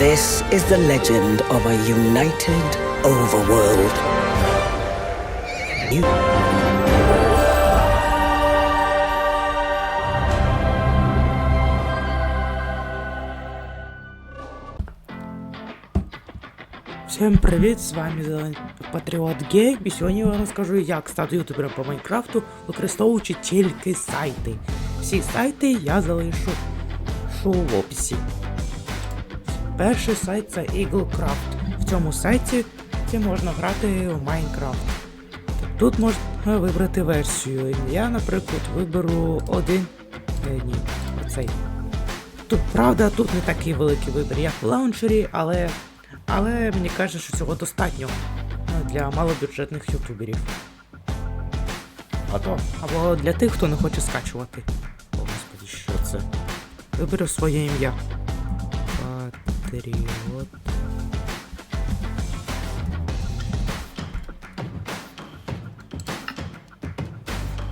This is the legend of a united overworld. You Всім привіт, з вами Зелен Патріот Гейм, і сьогодні я вам розкажу, як стати ютубером по Майнкрафту, використовуючи тільки сайти. Всі сайти я залишу шу в описі. Перший сайт це EagleCraft. В цьому сайті можна грати у Майнкрафт. Тут можна вибрати версію. Я, наприклад, виберу один. Е, ні, оцей. Тут, правда, тут не такий великий вибір, як в лаунчері, але. Але мені каже, що цього достатньо е, для малобюджетних ютуберів. А то, або для тих, хто не хоче скачувати. О, господи, що це? Виберу своє ім'я. Патріот.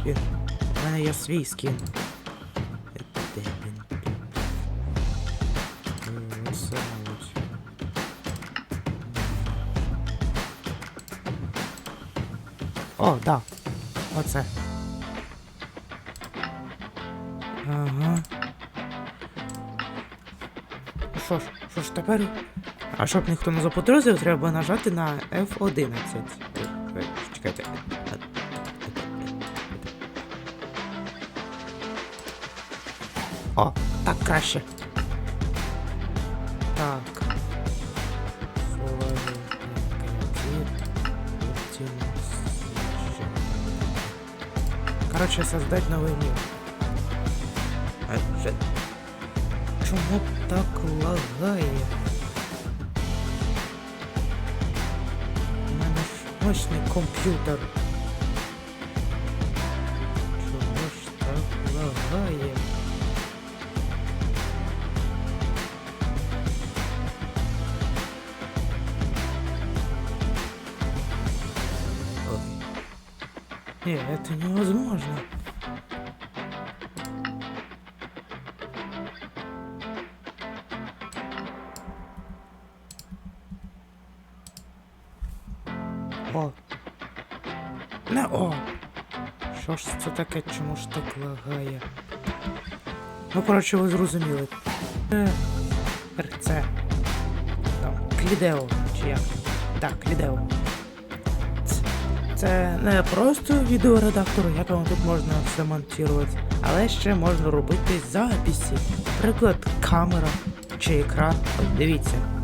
Є. У мене є свій скін. Де він тут? Е, оце, мабуть. О, да. Оце. Ага. Що ж, що ж тепер? А щоб ніхто не запотрозив, треба нажати на F11. Ой, ой, Чекайте. О, так краще. Так. Короче, создать новый мир. А, же- Чому так лагає? У мене ж мощний комп'ютер. Чому ж так лагає? Ой. Не, это невозможно. О. Не о. Що ж це таке, чому ж так лагає? Ну, коротше, ви зрозуміли. Е, Це. Там, Клідео, чи як? Так, Клідео. Це не просто відеоредактор, як вам тут можна все монтувати, але ще можна робити записи. Наприклад, камера чи екран. Дивіться.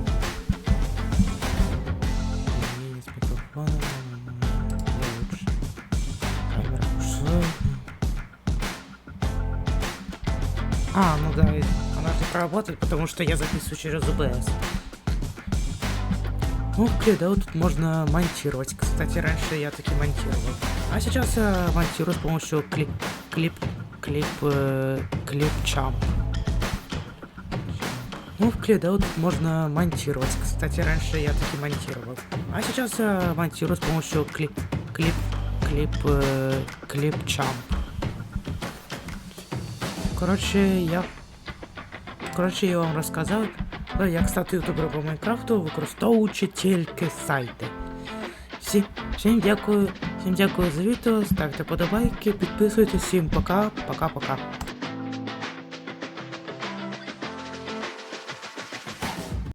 А, ну да, она так работает, потому что я записываю через OBS. Ну, да, вот тут можно монтировать. Кстати, раньше я таки монтировал. А сейчас я монтирую с помощью клип... клип... клип... Э, клип чам. Ну, в да, вот тут можно монтировать. Кстати, раньше я таки монтировал. А сейчас я монтирую с помощью клип... клип... клип... Э, клип чам. Коротше, я. Коротше, я вам розказав, е, як стати ютубером по Майнкрафту, використовуючи тільки сайти. Всі, всім дякую, всім дякую за відео, ставте подобайки, підписуйтесь, всім пока, пока-пока.